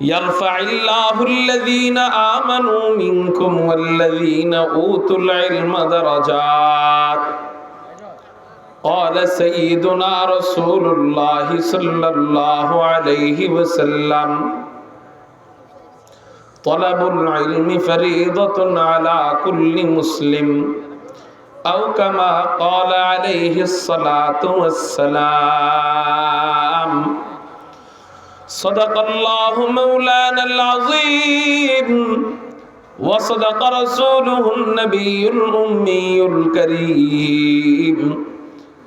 يرفع الله الذين آمنوا منكم والذين أوتوا العلم درجات. قال سيدنا رسول الله صلى الله عليه وسلم طلب العلم فريضة على كل مسلم أو كما قال عليه الصلاة والسلام. صدق الله مولانا العظيم وصدق رسوله النبي الأمي الكريم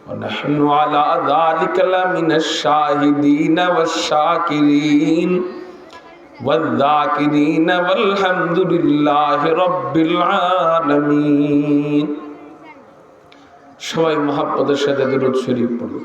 ونحن على ذلك لمن الشاهدين والشاكرين والذاكرين والحمد لله رب العالمين সবাই মহাপদের সাথে দরুদ শরীফ পড়ুন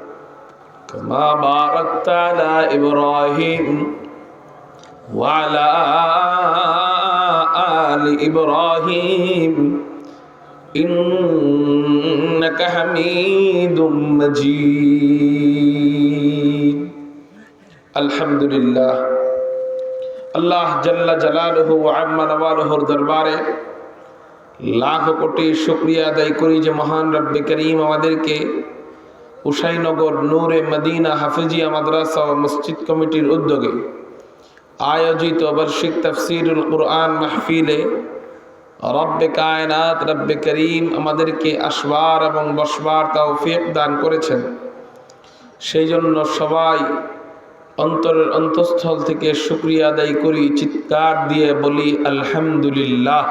كما باركت على إبراهيم وعلى آل إبراهيم إنك حميد مجيد الحمد لله আল্লাহ জাল্লা জালালহু আম্মা নওয়ালহুর দরবারে লাখ কোটি শুক্রিয়া আদায় করি যে মহান রব্বে করিম আমাদেরকে উসাইনগর নূরে মদিনা হাফিজিয়া মাদ্রাসা ও মসজিদ কমিটির উদ্যোগে আয়োজিত বার্ষিক তফসিরুল কুরআন মাহফিলে রব্বে কায়নাত, রব্বে করিম আমাদেরকে আসবার এবং বসবার তৌফিক দান করেছেন। সেই জন্য সবাই অন্তরের অন্তঃস্থল থেকে শুক্রিয়া আদায় করি, চিৎকার দিয়ে বলি আলহামদুলিল্লাহ।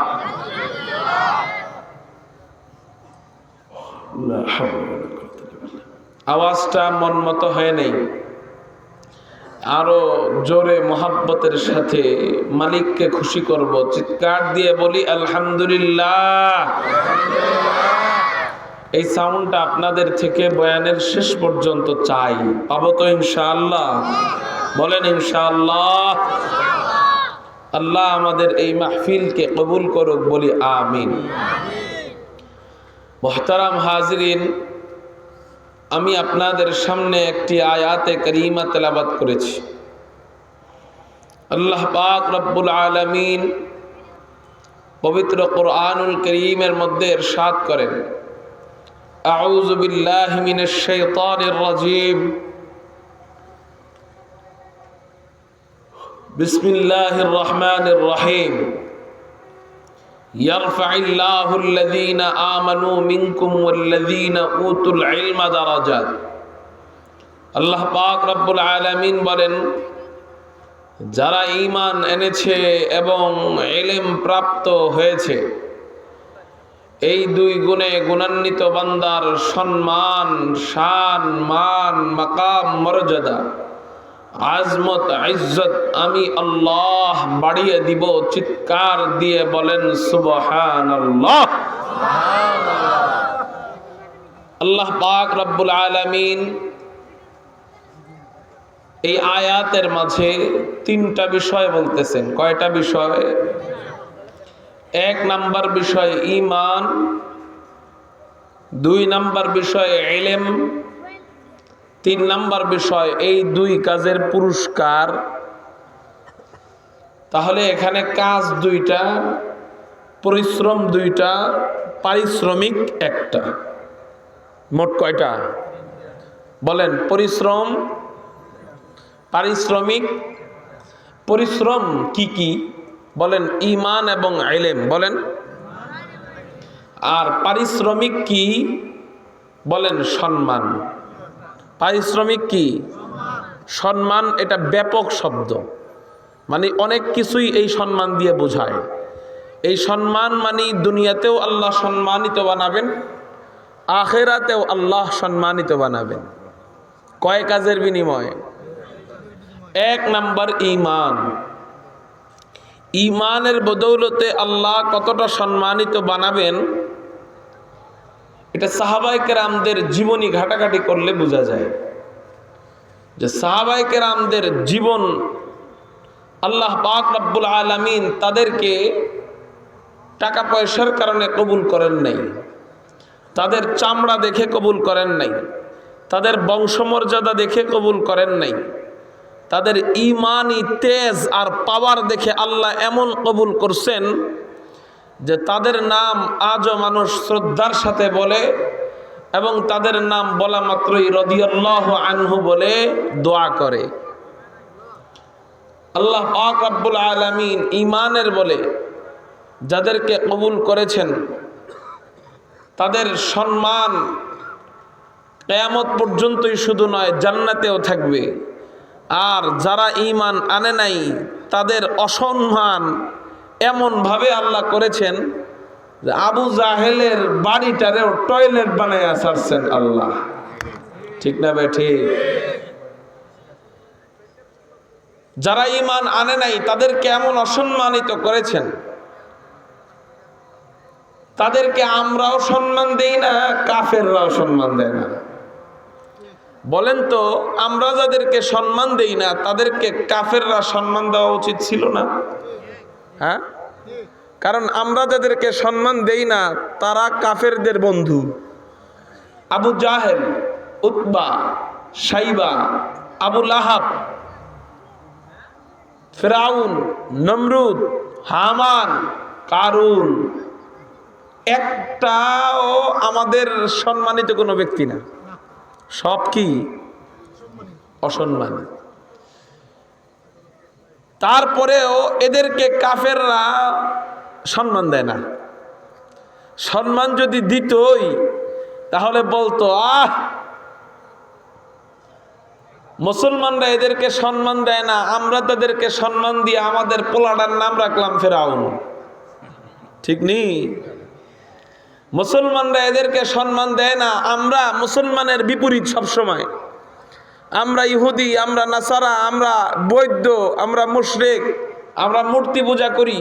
আওয়াজটা মন মতো হয় নাই। আরও জোরে মোহাব্বতের সাথে মালিককে খুশি করব চিৎকার দিয়ে বলি আলহামদুলিল্লাহ। এই সাউন্ডটা আপনাদের থেকে বয়ানের শেষ পর্যন্ত চাই। পাবো তো ইনশাআল্লাহ। বলেন ইনশাআল্লাহ। আল্লাহ আমাদের এই মাহফিলকে কবুল করুক বলি আমিন। মোহতারাম হাজরিন আমি আপনাদের সামনে একটি আয়াতে করিমা তেলাবাত করেছি আল্লাহ পাক রব্বুল আলমিন পবিত্র কোরআনুল করিমের মধ্যে এরশাদ করেন أعوذ بالله من الشيطان الرجيم بسم الله الرحمن الرحيم يرفع الله الذين آمنوا منكم والذين أوتوا العلم درجات আল্লাহ পাক রব্বুল আলামিন বলেন যারা ঈমান এনেছে এবং ইলম প্রাপ্ত হয়েছে এই দুই গুণে গুণান্বিত বান্দার সম্মান শান মান মাকাম মর্যাদা আজমত, ইজ্জত আমি আল্লাহ বাড়িয়ে দিব, চিৎকার দিয়ে বলেন সুবহান আল্লাহ আল্লাহ পাক রব্বুল আলামিন এই আয়াতের মাঝে তিনটা বিষয় বলতেছেন। কয়টা বিষয়? এক নাম্বার বিষয় ইমান, দুই নাম্বার বিষয় এলেম তিন নাম্বার বিষয়, এই দুই কাজের পুরস্কার। তাহলে এখানে কাজ দুইটা, পরিশ্রম দুইটা, পারিশ্রমিক একটা। মোট কয়টা? বলেন, পরিশ্রম, পারিশ্রমিক, পরিশ্রম কি কি? বলেন ইমান এবং আইলেম বলেন। আর পারিশ্রমিক কি? বলেন, সম্মান। পারিশ্রমিক কি? সম্মান এটা ব্যাপক শব্দ। মানে অনেক কিছুই এই সম্মান দিয়ে বোঝায়। এই সম্মান মানে দুনিয়াতেও আল্লাহ সম্মানিত বানাবেন, আখেরাতেও আল্লাহ সম্মানিত বানাবেন। কয় কাজের বিনিময়ে? এক নাম্বার ইমান ইমানের বদৌলতে আল্লাহ কতটা সম্মানিত বানাবেন এটা সাহাবাই কেরামদের জীবনী ঘাটাঘাটি করলে বোঝা যায় যে সাহাবাই কেরামদের জীবন আল্লাহ পাক রব্বুল আলমিন তাদেরকে টাকা পয়সার কারণে কবুল করেন নাই। তাদের চামড়া দেখে কবুল করেন নাই। তাদের বংশমর্যাদা দেখে কবুল করেন নাই। তাদের ইমানি তেজ আর পাওয়ার দেখে আল্লাহ এমন কবুল করছেন যে তাদের নাম আজও মানুষ শ্রদ্ধার সাথে বলে এবং তাদের নাম বলা মাত্রই রদিয়াল্লাহ আনহু বলে দোয়া করে। আল্লাহ পাক রাব্বুল আলামিন ইমানের বলে যাদেরকে কবুল করেছেন, তাদের সম্মান কেয়ামত পর্যন্তই শুধু নয়, জান্নাতেও থাকবে। আর যারা ইমান আনে নাই, তাদের অসম্মান এমনভাবে আল্লাহ করেছেন যে আবু জাহেলের বাড়িটারেও টয়লেট বানাইয়া ছাড়ছেন আল্লাহ। ঠিক না ভাই, ঠিক? যারা ইমান আনে নাই, তাদেরকে এমন অসম্মানিত করেছেন। তাদেরকে আমরাও সম্মান দেই না, কাফেররাও সম্মান দেয় না। বলেন তো, আমরা যাদেরকে সম্মান দেই না, তাদেরকে কাফেররা সম্মান দেওয়া উচিত ছিল না? হ্যাঁ? কারণ আমরা যাদেরকে সম্মান দেই না, তারা কাফেরদের বন্ধু। আবু জাহেল, উতবা সাইবা আবু লাহাব, ফেরাউন, নমরুদ, হামান, কারুন। একটাও আমাদের সম্মানিত কোনো ব্যক্তি না। সব কি? অসম্মান তারপরেও এদেরকে কাফেররা সম্মান দেয় না। সম্মান যদি দিতই, তাহলে বলতো, আহ! মুসলমানরা এদেরকে সম্মান দেয় না, আমরা তাদেরকে সম্মান দিয়ে আমাদের পোলাটার নাম রাখলাম ফেরাউন। ঠিক নেই মুসলমানরা এদেরকে সম্মান দেয় না, আমরা মুসলমানের বিপরীত সব সময় আমরা ইহুদি, আমরা নাসারা, আমরা বৈদ্য, আমরা মুশরেক, আমরা মূর্তি পূজা করি।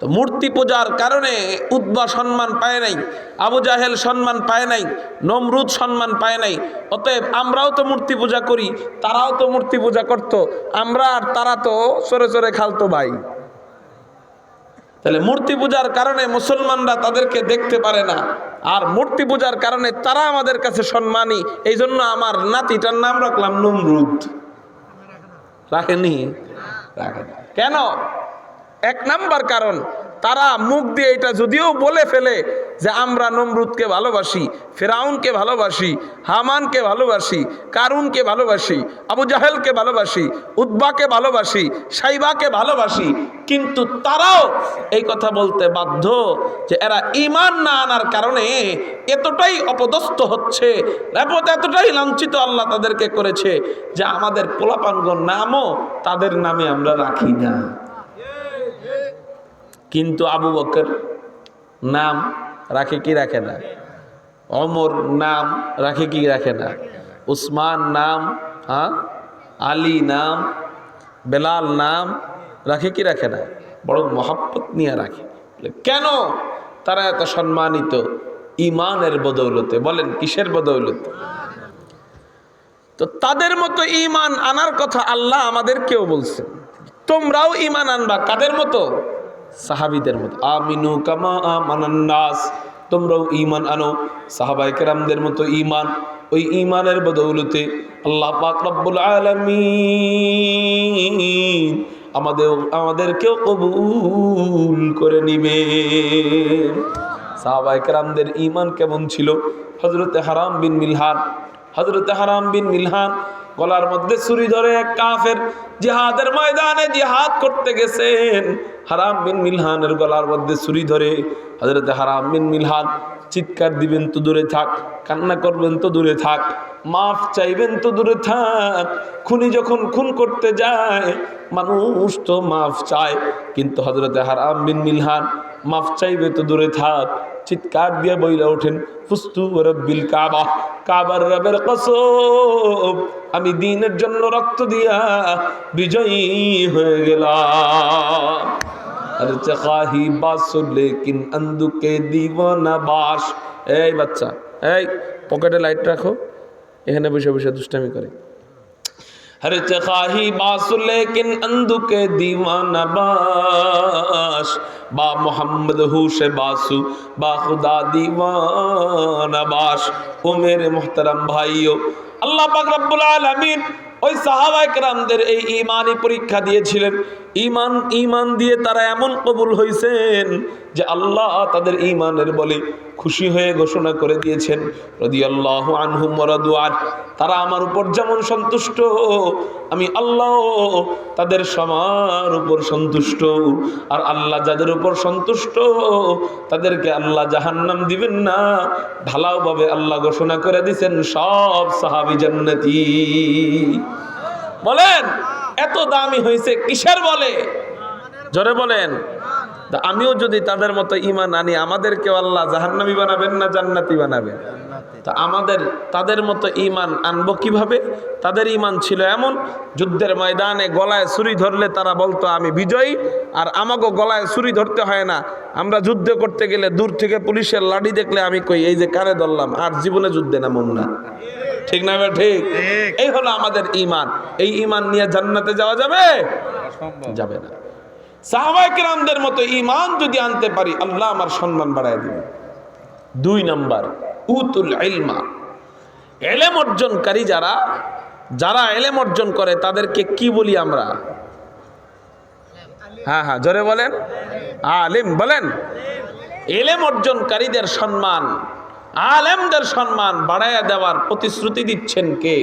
তো মূর্তি পূজার কারণে উদ্বা সম্মান পায় নাই, আবু জাহেল সম্মান পায় নাই, নমরুদ সম্মান পায় নাই। অতএব আমরাও তো মূর্তি পূজা করি, তারাও তো মূর্তি পূজা করত, আমরা আর তারা তো সরে সরে খালতো ভাই। তাহলে মূর্তি পূজার কারণে মুসলমানরা তাদেরকে দেখতে পারে না। আর মূর্তি পূজার কারণে তারা আমাদের কাছে সম্মানী। এই জন্য আমার নাতিটার নাম রাখলাম নমরুদ। রাখেনি? রাখেন কেন? এক নাম্বার কারণ তারা মুখ দিয়ে এটা যদিও বলে ফেলে যে আমরা নমরুদকে ভালোবাসি, ফেরাউনকে ভালোবাসি, হামানকে ভালোবাসি, কারুনকে ভালোবাসি, আবু জাহেলকে ভালোবাসি উদ্বাকে ভালোবাসি, সাইবাকে ভালোবাসি, কিন্তু তারাও এই কথা বলতে বাধ্য যে এরা ইমান না আনার কারণে এতটাই অপদস্থ হচ্ছে এতটাই লাঞ্ছিত আল্লাহ তাদেরকে করেছে যে আমাদের পোলাপানগণ নামও তাদের নামে আমরা রাখি না। কিন্তু আবু বকর নাম রাখে কি রাখে না? অমর নাম রাখে কি রাখে না? উসমান নাম হ্যাঁ? আলী নাম, বেলাল নাম রাখে কি রাখে না? বড় মহাব্বত নিয়ে রাখে। কেন? তারা এত সম্মানিত ইমানের বদৌলতে। বলেন, কিসের বদৌলতে? তো তাদের মতো ইমান আনার কথা আল্লাহ আমাদেরকেও বলছেন। তোমরাও ইমান আনবা। কাদের মতো? সাহাবিদের মতো, আমিনু কামা আমানান্নাস তোমরাও ইমান আনো সাহাবাই কেরামদের মতো ইমান ওই ইমানের বদৌলতে আল্লাহ পাক রব্বুল আলামিন আমাদের আমাদেরকেও কবুল করে নিবে সাহাবাই কেরামদের ইমান কেমন ছিল? হজরতে হারাম বিন মিলহান হজরতে হারাম বিন মিলহান গলার মধ্যে ছুরি ধরে এক কাফের জিহাদের ময়দানে জিহাদ করতে গেছেন। হারাম বিন মিলহানের গলার মধ্যে ছুরি ধরে হজরতে হারাম বিন মিলহান চিৎকার দিবেন, তো দূরে থাক, কান্না করবেন, তো দূরে থাক, মাফ চাইবেন, তো দূরে থাক, খুনি যখন খুন করতে যায়, মানুষ তো মাফ চায়। কিন্তু হজরতে হারাম বিন মিলহান, মাফ চাইবে, তো দূরে থাক চিৎকার দিয়ে বইলে ওঠেন, ফুস্তু রব্বিল কাবা, কাবার রবের কসম আমি দিনের জন্য রক্ত দিয়া বিজয়ী হয়ে গেলাম। লেকিন আন্দুকে দিব না বাস। এই বাচ্চা, এই পকেটে লাইট রাখো, এখানে বসে বসে দুষ্টামি করে। ہر چخاہی باس لیکن اندو کے دیوانہ باش۔ با محمد ہوش باسو، با خدا دیوانہ باش۔ او میرے محترم بھائیو، اللہ پاک رب العالمین ওই সাহাবা একরামদের এই ইমানই পরীক্ষা দিয়েছিলেন। ইমান ইমান দিয়ে তারা এমন কবুল হয়েছেন যে আল্লাহ তাদের ইমানের বলে খুশি হয়ে ঘোষণা করে দিয়েছেন। রদিয়াল্লাহ আনহুম ওয়ারাদুআন তারা আমার উপর যেমন সন্তুষ্ট, আমি আল্লাহ তাদের সবার উপর সন্তুষ্ট। আর আল্লাহ যাদের উপর সন্তুষ্ট, তাদেরকে আল্লাহ জাহান্নাম দিবেন না। ঢালাওভাবে আল্লাহ ঘোষণা করে দিছেন, সব সাহাবি জান্নাতি। বলেন, এত দামি হয়েছে, কিসের বলে? জোরে বলেন। আমিও যদি তাদের মতো ইমান আনি, আমাদেরকেও আল্লাহ জাহান্নামি বানাবেন না জান্নাতি বানাবেন? তা আমাদের, তাদের মতো ইমান আনব কীভাবে? তাদের ইমান ছিল এমন, যুদ্ধের ময়দানে গলায় ছুরি ধরলে তারা বলতো, আমি বিজয়ী, আর আমাকে গলায় ছুরি ধরতে হয় না। আমরা যুদ্ধ করতে গেলে দূর থেকে পুলিশের লাঠি দেখলে আমি কই, এই যে কারে ধরলাম, আর জীবনে যুদ্ধে নামুম না। ঠিক না ঠিক? এই হলো আমাদের ইমান এই ইমান নিয়ে জান্নাতে যাওয়া যাবে? যাবে না। সাহাবাইকেরামদের মতো ইমান যদি আনতে পারি আল্লাহ আমার সম্মান বাড়ায় দিবে। দুই নাম্বার উতুল ইলমা। এলেম অর্জনকারী যারা যারা এলেম অর্জন করে তাদেরকে কি বলি আমরা? হ্যাঁ হ্যাঁ জোরে বলেন। আলিম বলেন। এলেম অর্জনকারীদের সম্মান। আলেমদের সম্মান বাড়াইয়া দেওয়ার প্রতিশ্রুতি দিচ্ছেন কে?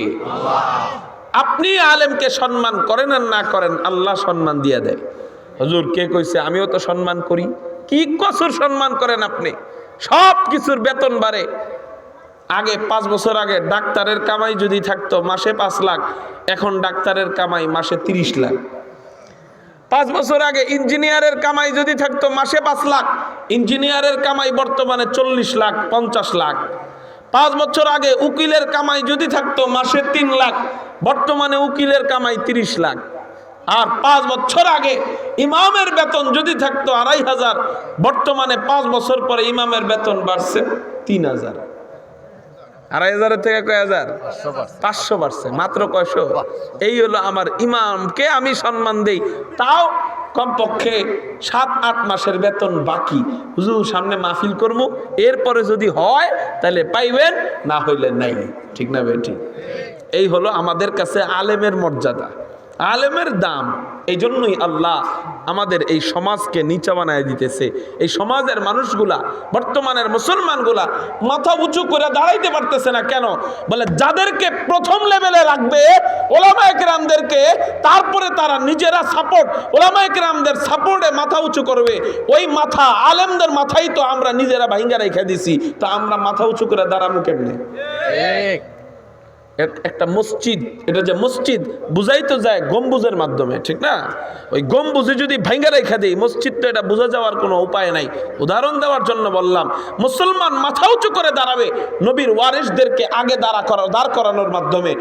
আপনি আলেমকে সম্মান করেন আর না করেন, আল্লাহ সম্মান দিয়ে দেয়। হজুর, কে কইছে? আমিও তো সম্মান করি। কি কসুর সম্মান করেন আপনি? সব কিছুর বেতন বাড়ে। আগে পাঁচ বছর আগে ডাক্তারের কামাই যদি থাকতো, মাসে পাঁচ লাখ, এখন ডাক্তারের কামাই মাসে তিরিশ লাখ। পাঁচ বছর আগে ইঞ্জিনিয়ারের কামাই যদি থাকতো মাসে পাঁচ লাখ, ইঞ্জিনিয়ারের কামাই বর্তমানে চল্লিশ লাখ, পঞ্চাশ লাখ। পাঁচ বছর আগে উকিলের কামাই যদি থাকতো মাসে তিন লাখ, বর্তমানে উকিলের কামাই তিরিশ লাখ। আর পাঁচ বছর আগে ইমামের বেতন যদি থাকতো আড়াই হাজার, বর্তমানে পাঁচ বছর পরে ইমামের বেতন বাড়ছে তিন হাজার। আড়াই হাজারের থেকে কয় হাজার? পাঁচশো বাড়ছে মাত্র কয়শো? এই হলো আমার ইমামকে আমি সম্মান দেই। তাও কমপক্ষে সাত, আট মাসের বেতন বাকি। হুজুর, সামনে মাহফিল করব, এরপরে যদি হয়, তাহলে পাইবেন, না হইলে নাই। ঠিক না বেটি এই হলো আমাদের কাছে আলেমের মর্যাদা। আলেমের দাম এই জন্যই আল্লাহ আমাদের এই সমাজকে নিচা বানায় দিতেছে। এই সমাজের মানুষগুলা, বর্তমানের মুসলমানগুলা মাথা উঁচু করে দাঁড়াইতে পারতেছে না কেন? বলে, যাদেরকে প্রথম লেভেলে রাখবে ওলামা একরামদেরকে তারপরে তারা নিজেরা সাপোর্ট ওলামা একরামদের সাপোর্টে মাথা উঁচু করবে। ওই মাথা আলেমদের মাথাই তো আমরা নিজেরা ভাইঙ্গা রেখে দিছি। তা আমরা মাথা উঁচু করে দাঁড়াবো কেমনে? একটা মসজিদ, এটা যে মসজিদ, বুঝাই তো যায় গম্বুজের মাধ্যমে, ঠিক না? ওই গম্বুজে যদি ভাঙ্গা রেখা দিই মসজিদ তো এটা বোঝা যাওয়ার কোনো উপায় নাই। উদাহরণ দেওয়ার জন্য বললাম, মুসলমান মাথা উঁচু করে দাঁড়াবে নবীর ওয়ারিসদেরকে আগে দাঁড়া করা, দাঁড় করানোর মাধ্যমে।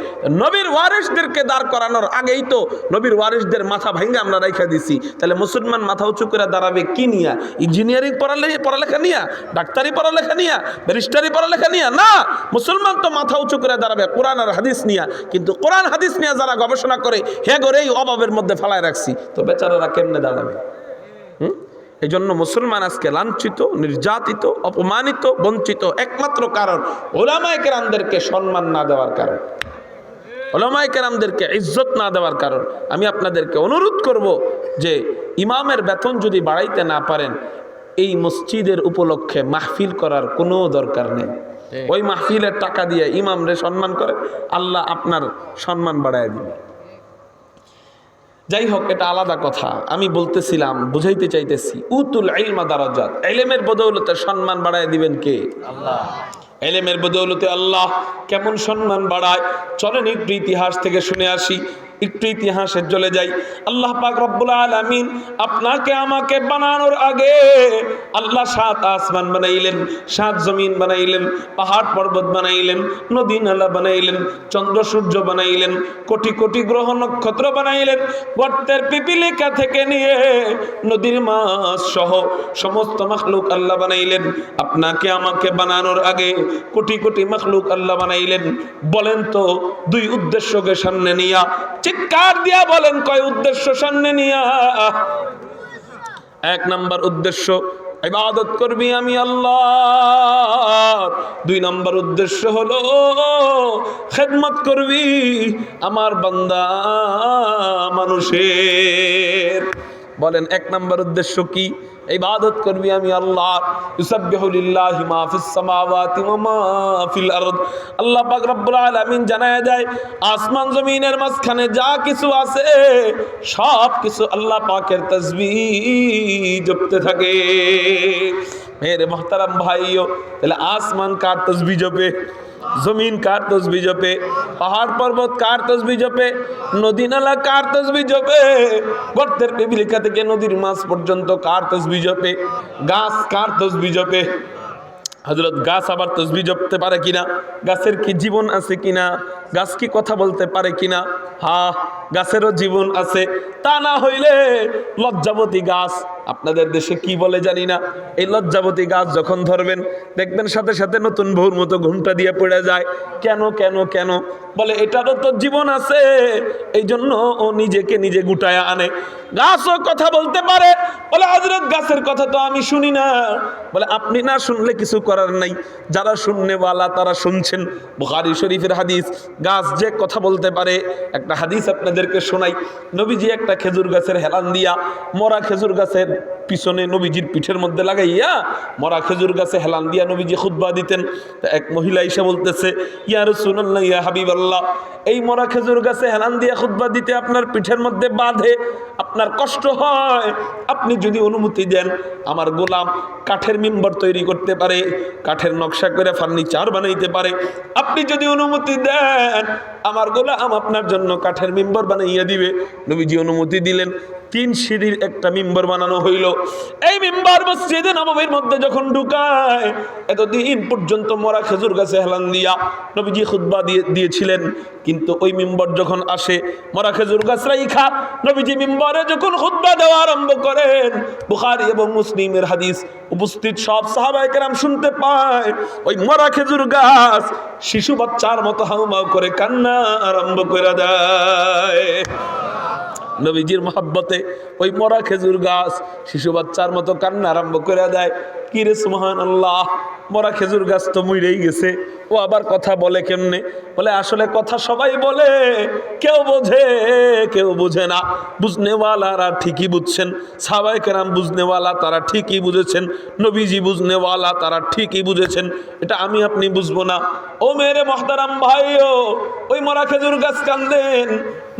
নবীর ওয়ারিসদেরকে দাঁড় করানোর আগেই তো নবীর ওয়ারিসদের মাথা ভাঙ্গা আমরা রেখা দিছি। তাহলে মুসলমান মাথা উঁচু করে দাঁড়াবে কি নিয়া? ইঞ্জিনিয়ারিং পড়ালে, পড়ালেখা নিয়া? ডাক্তারি পড়ালেখা নিয়া? ব্যারিস্টারি পড়ালেখা নিয়া? না! মুসলমান তো মাথা উঁচু করে দাঁড়াবে, কোরআন আর হাদিস নিয়া কিন্তু কোরআন হাদিস নিয়ে যারা গবেষণা করে হে এই অভাবের মধ্যে ফেলায় রাখছি। তো বেচারারা কেমনে দাঁড়াবে? হুম? এই জন্য মুসলমান আজকে লাঞ্ছিত নির্যাতিত অপমানিত বঞ্চিত একমাত্র কারণ ওলামায় কেরামদেরকে সম্মান না দেওয়ার কারণ। ওলামায় কেরামদেরকে ইজ্জত না দেওয়ার কারণ। আমি আপনাদেরকে অনুরোধ করব যে ইমামের বেতন যদি বাড়াইতে না পারেন এই মসজিদের উপলক্ষে মাহফিল করার কোনো দরকার নেই। ওই মাহফিলের টাকা দিয়ে ইমামরে সম্মান করে আল্লাহ আপনার সম্মান বাড়ায় দিবে। যাই হোক এটা আলাদা কথা। আমি বলতেছিলাম বুঝাইতে চাইতেছি উতুল ইলমা দারাজাত। এলেমের বদৌলতে সম্মান বাড়ায় দিবেন কে? আল্লাহ। এলেমের বদৌলতে আল্লাহ কেমন সম্মান বাড়ায়? চলেন একটু ইতিহাস থেকে শুনে আসি। একটু ইতিহাসে চলে যাই। আল্লাহ পাক রব্বুল আলামিন আপনাকে আমাকে বানানোর আগে আল্লাহ সাত আসমান বানাইলেন, সাত জমিন বানাইলেন, পাহাড় পর্বত বানাইলেন, নদী নালা বানাইলেন, চন্দ্র সূর্য বানাইলেন, কোটি কোটি গ্রহ নক্ষত্র বানাইলেন, গর্তের পিপিলিকা থেকে নিয়ে নদীর মাছ সহ সমস্ত মখলুক আল্লাহ বানাইলেন। আপনাকে আমাকে বানানোর আগে কোটি কোটি মখলুক আল্লাহ বানাইলেন। বলেন তো, দুই উদ্দেশ্যকে সামনে নিয়া চিৎকার দিয়া বলেন, কয় উদ্দেশ্য সামনে নিয়া। এক নাম্বার উদ্দেশ্য, ইবাদত করবি আমি আল্লাহ। দুই নম্বর উদ্দেশ্য হলো, খেদমত করবি আমার বান্দা মানুষের। বলেন, এক নম্বর উদ্দেশ্য কি? ইবাদত করবি আমি আল্লাহ। ইউসাব্বিহু লিল্লাহি মা ফিস সামাওয়াতি ওয়া মা ফিল আরদ। আল্লাহ পাক রব্বুল আলামিন জানায় দেয়, আসমান জমিনের মাঝখানে যা কিছু আছে, সব কিছু আল্লাহ পাকের তাসবিহ জপতে থাকে। মেরে মোহতারাম ভাইও, তাহলে আসমান কার তসবি জপে? জমিন কার তসবি জপে? পাহাড় পর্বত কার তসবি জপে? নদী নালা কার তসবি জপে? গর্তের পিপিলিকা থেকে নদীর মাছ পর্যন্ত কার তসবি জপে? গাছ কার তসবি জপে? হজরত গাছ আবার তসবি জপতে পারে কিনা? গাছের কি জীবন আছে কিনা? গাছ কি কথা বলতে পারে কিনা? হা, গাছেরও জীবন আছে। তা না হইলে লজ্জাবতী গাছ, আপনাদের দেশে কি বলে জানি না। এই লজ্জাবতী গাছ যখন ধরবেন, দেখবেন সাথে সাথে নতুন বউর মতো ঘুমটা দিয়ে পড়ে যায়। কেন কেন কেন? বলে, এটারও তো জীবন আছে। এই জন্য ও নিজেকে নিজে গুটায় আনে। গাছও কথা বলতে পারে। বলে হজরত গাছের কথা তো আমি শুনি না। বলে, আপনি না শুনলে কিছু করার নাই। যারা শুননেওয়ালা তারা শুনছেন। বুখারি শরীফের হাদিস গাছ যে কথা বলতে পারে, একটা হাদিস আপনাদেরকে শোনাই। নবীজি একটা খেজুর গাছের হেলান দিয়া, মরা খেজুর গাছের পিছনে নবীজির পিঠের মধ্যে লাগাইয়া মরা খেজুর গাছে হেলান দিয়া নবীজি খুতবা দিতেন। এক মহিলা এসে বলতেছে, ইয়া রসুল্লাহ ইয়া হাবিব আল্লাহ এই মরা খেজুর গাছে হেলান দিয়া খুতবা দিতে আপনার পিঠের মধ্যে বাঁধে, আপনার কষ্ট হয়। আপনি যদি অনুমতি দেন, আমার গোলাম কাঠের মেম্বার তৈরি করতে পারে, কাঠের নকশা করে ফার্নিচার বানাইতে পারে। আপনি যদি অনুমতি দেন, আমার গোলাম আপনার জন্য কাঠের মেম্বার বানাইয়া দিবে। নবীজি অনুমতি দিলেন। তিন সিঁড়ির একটা মিম্বর বানানো হইল। এই মিম্বর মসজিদে নবমীর মধ্যে যখন ঢুকায়, এতদিন পর্যন্ত মরা খেজুর গাছে হেলান দিয়া নবীজি খুতবা দিয়ে, দিয়েছিলেন। কিন্তু ওই মিম্বর যখন আসে, মরা খেজুর গাছ রাইখা, নবীজি মিম্বরে যখন খুতবা দেওয়া আরম্ভ করেন, বুখারি এবং মুসলিমের হাদিস উপস্থিত, সব সাহাবাই কেরাম শুনতে পায়, ওই মরা খেজুর গাছ শিশু বাচ্চার মতো হাউমাউ করে কান্না আরম্ভ করে দেয়। নবীজির মহাব্বতে ওই মরা খেজুর গাছ শিশু বাচ্চার মতো কান্না আরম্ভ করে দেয়। কিরে সুমহান আল্লাহ মরা খেজুর গাছ তো মুইরেই গেছে। ও আবার কথা বলে কেমনে? বলে, আসলে কথা সবাই বলে, কেউ বোঝে কেউ বোঝে না। বুঝনেওয়ালারা ঠিকই বুঝছেন। সাবাই কেরাম বুঝনেওয়ালা তারা ঠিকই বুঝেছেন। নবীজি বুঝনেওয়ালা তারা ঠিকই বুঝেছেন। এটা আমি আপনি বুঝব না। ও মেরে মহতারাম ভাইও, ওই মরা খেজুর গাছ কান্দেন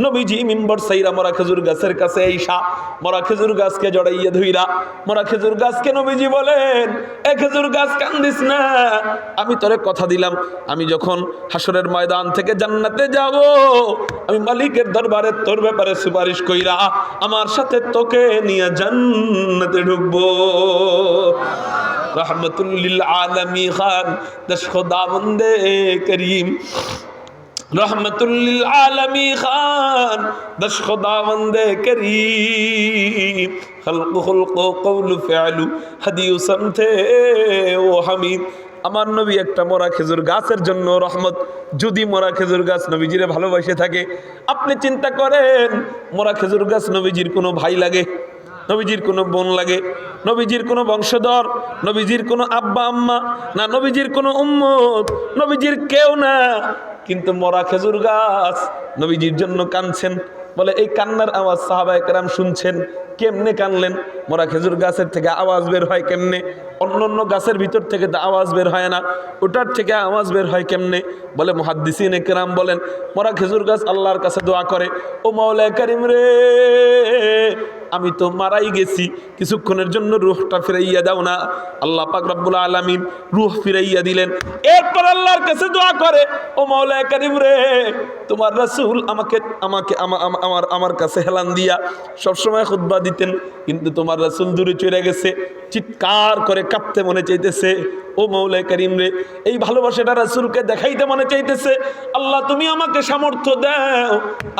নবীজি মিম্বর সাইরা মরা খেজুর গাছের কাছে এইসা মরা খেজুর গাছকে জড়াইয়া ধইরা, মরা খেজুর গাছকে নবীজি বলেন এ খেজুর গাছ কান্দিস না। আমি তোরে কথা দিলাম, আমি যখন হাসরের ময়দান থেকে জান্নাতে যাব, আমি মালিকের দরবারে তোর ব্যাপারে সুপারিশ কইরা আমার সাথে তোকে নিয়ে জান্নাতে ঢুকবো। রহমতুল্লিল আলমী খান দশ খোদা বন্দে করিম। রহমতুল্লিল আলমী খান দশ খোদাবন্দে করিম। খলক খলক কৌল ফেলু হাদিউ সমথে ও হামিদ। আমার নবী একটা মরা খেজুর গাছের জন্য রহমত। যদি মরা খেজুর গাছ নবীজিরে ভালোবাসে থাকে, আপনি চিন্তা করেন, মরা খেজুর গাছ নবীজির কোনো ভাই লাগে? নবীজির কোনো বোন লাগে? নবীজির কোনো বংশধর? নবীজির কোনো আব্বা আম্মা? না, নবীজির কোনো উম্মত? নবীজির কেউ না। কিন্তু মরা খেজুর গাছ নবীজির জন্য কানছেন বলে এই কান্নার আওয়াজ সাহাবা একরাম শুনছেন? কেমনে কানলেন? মরা খেজুর গাছের থেকে আওয়াজ বের হয় কেমনে? অন্য অন্য গাছের ভিতর থেকে তো আওয়াজ বের হয় না। ওটার থেকে আওয়াজ বের হয় কেমনে? বলে মহাদ্দিসিন একরাম বলেন, মরা খেজুর গাছ আল্লাহর কাছে দোয়া করে, ও মাওলা করিম রে, আমি তো মারাই গেছি। কিছুক্ষণের জন্য রুহটা ফিরাইয়া দাও না। আল্লাহ পাক রব্বুল আলামিন রুহ ফিরাইয়া দিলেন। এরপর আল্লাহর কাছে দোয়া করে, ও মৌলা করিম রে, তোমার রাসূল আমাকে আমাকে, আমা- আমা- আমার আমার কাছে হেলান দিয়া সবসময় খুতবা দিতেন কিন্তু তোমার রাসুল দূরে চলে গেছে। চিৎকার করে কাঁপতে মনে চাইতেছে। ও মৌলাই করিম রে, এই ভালোবাসাটা রাসূলকে দেখাইতে মনে চাইতেছে। আল্লাহ, তুমি আমাকে সামর্থ্য দাও,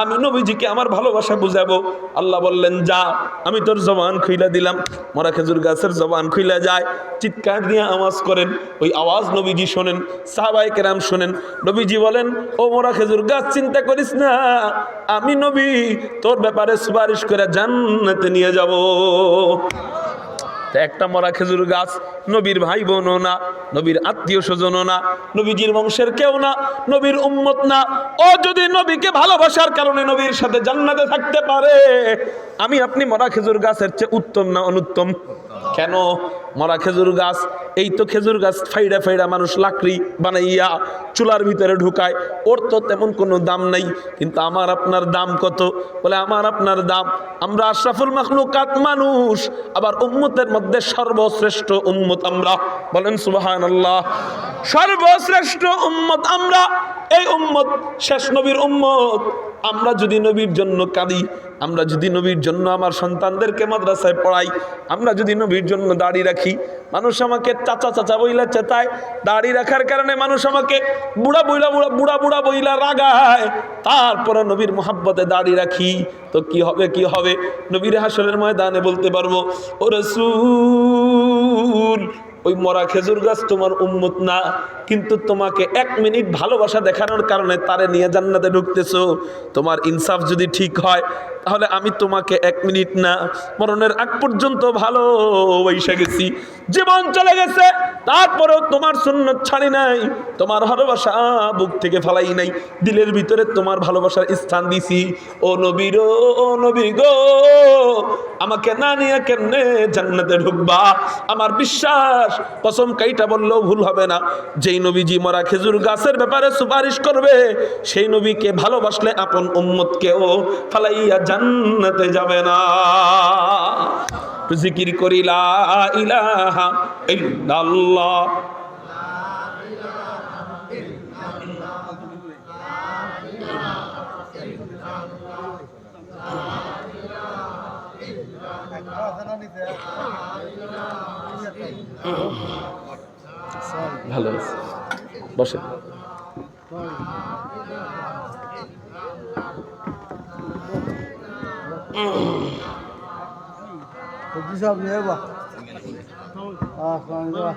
আমি নবীজিকে আমার ভালোবাসা বুঝাবো। আল্লাহ বললেন, যা, আমি তোর জবান খুইলা দিলাম। মরা খেজুর গাছের জবান খুইলা যায়, চিৎকার দিয়ে আওয়াজ করেন। ওই আওয়াজ নবীজি শোনেন সাহাবাই কেরাম শোনেন। নবীজি বলেন, ও মরা খেজুর গাছ, চিন্তা করিস না, আমি নবী, তোর ব্যাপারে সুপারিশ করে জান্নাতে নিয়ে যাব। একটা মরা খেজুর গাছ, নবীর ভাই বোনও না, নবীর আত্মীয় স্বজনও না, নবীজির বংশের কেউ না, নবীর উম্মত না। ও যদি নবীকে ভালোবাসার কারণে নবীর সাথে জান্নাতে থাকতে পারে, আমি আপনি মরা খেজুর গাছের চেয়ে উত্তম না অনুত্তম? কেন? মরা খেজুর গাছ, এই তো খেজুর গাছ ফাইডা ফাইডা মানুষ লাকড়ি বানাইয়া চুলার ভিতরে ঢুকায়। ওর তো তেমন কোনো দাম নাই, কিন্তু আমার আপনার দাম কত? বলে, আমার আপনার দাম, আমরা আশরাফুল মাখলুকাত মানুষ, আবার উম্মতের মধ্যে সর্বশ্রেষ্ঠ উম্মত আমরা। বলেন সুবাহান আল্লাহ সর্বশ্রেষ্ঠ উম্মত আমরা, এই উম্মত শেষ নবীর উম্মত। আমরা যদি নবীর জন্য কাঁদি, আমরা যদি নবীর জন্য আমার সন্তানদেরকে মাদ্রাসায় পড়াই, আমরা যদি নবীর জন্য দাড়ি রাখি। মানুষ আমাকে চাচা চাচা বইলা চেতায়। দাড়ি রাখার কারণে মানুষ আমাকে বুড়া বইলা বুড়া বুড়া বুড়া বইলা রাগায়। তারপরে নবীর মোহাব্বতে দাড়ি রাখি। তো কি হবে কি হবে? নবীর হাসরের ময়দানে বলতে পারব, ও রসুল ওই মরা খেজুর গাছ তোমার উম্মত না, কিন্তু তোমাকে এক মিনিট ভালোবাসা দেখানোর কারণে তারে নিয়ে জান্নাতে ঢুকতেছো। তোমার ইনসাফ যদি ঠিক হয়, তাহলে আমি তোমাকে এক মিনিট না, মরণের আগ পর্যন্ত ভালো বৈশা গেছি। জীবন চলে গেছে, তারপরেও তোমার সুন্নত ছাড়ি নাই, তোমার ভালোবাসা বুক থেকে ফালাই নাই, দিলের ভিতরে তোমার ভালোবাসার স্থান দিছি। ও নবীর ও নবী গো, আমাকে না নিয়ে কেমনে জান্নাতে ঢুকবা? আমার বিশ্বাস কসম কাইটা বললেও ভুল হবে না। যেই নবীজি মরা খেজুর গাছের ব্যাপারে সুপারিশ করবে, সেই নবীকে ভালোবাসলে আপন উম্মতকেও ফালাইয়া জান্নাতে যাবে না। জিকির করিলা ইলাহা ইল্লাল্লাহ। ভালো আছে বসে সব নিয়ে বা আসসালাম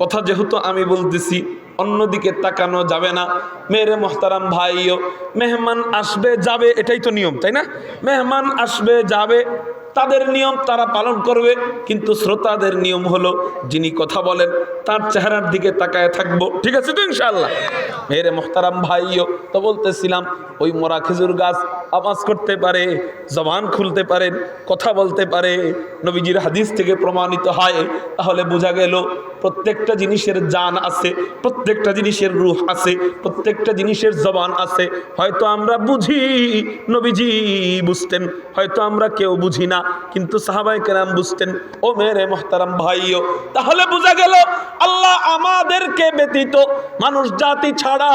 কথা যেহেতু আমি বলতেছি, অন্যদিকে তাকানো যাবে না। মেরে মোহতারাম ভাইও, মেহমান আসবে, যাবে, এটাই তো নিয়ম, তাই না? মেহমান আসবে, যাবে, তাদের নিয়ম তারা পালন করবে, কিন্তু শ্রোতাদের নিয়ম হলো, যিনি কথা বলেন, তার চেহারার দিকে তাকায় থাকব। ঠিক আছে তো ইনশাল্লাহ মেরে মোহতারাম ভাইও, তো বলতেছিলাম, ওই মরা খেজুর গাছ আওয়াজ করতে পারে, জবান খুলতে পারেন কথা বলতে পারে, নবীজির হাদিস থেকে প্রমাণিত হয়, তাহলে বোঝা গেল প্রত্যেকটা জিনিসের জান আছে, প্রত্যেকটা জিনিসের রূহ আছে, প্রত্যেকটা জিনিসের জবান আছে। হয়তো আমরা বুঝি, নবীজি বুঝতেন, হয়তো আমরা কেউ বুঝি না, কিন্তু সাহাবাই কেরাম বুঝতেন, ও মেরে মোহতারাম ভাইও, তাহলে বোঝা গেল আল্লাহ আমাদেরকে ব্যতীত মানুষ জাতি ছাড়া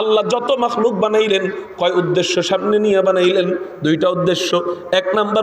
আল্লাহ যত মাখলুক বানাইলেন, কয় উদ্দেশ্য সামনে নিয়ে বানাইলেন? দুইটা উদ্দেশ্য। এক নাম্বার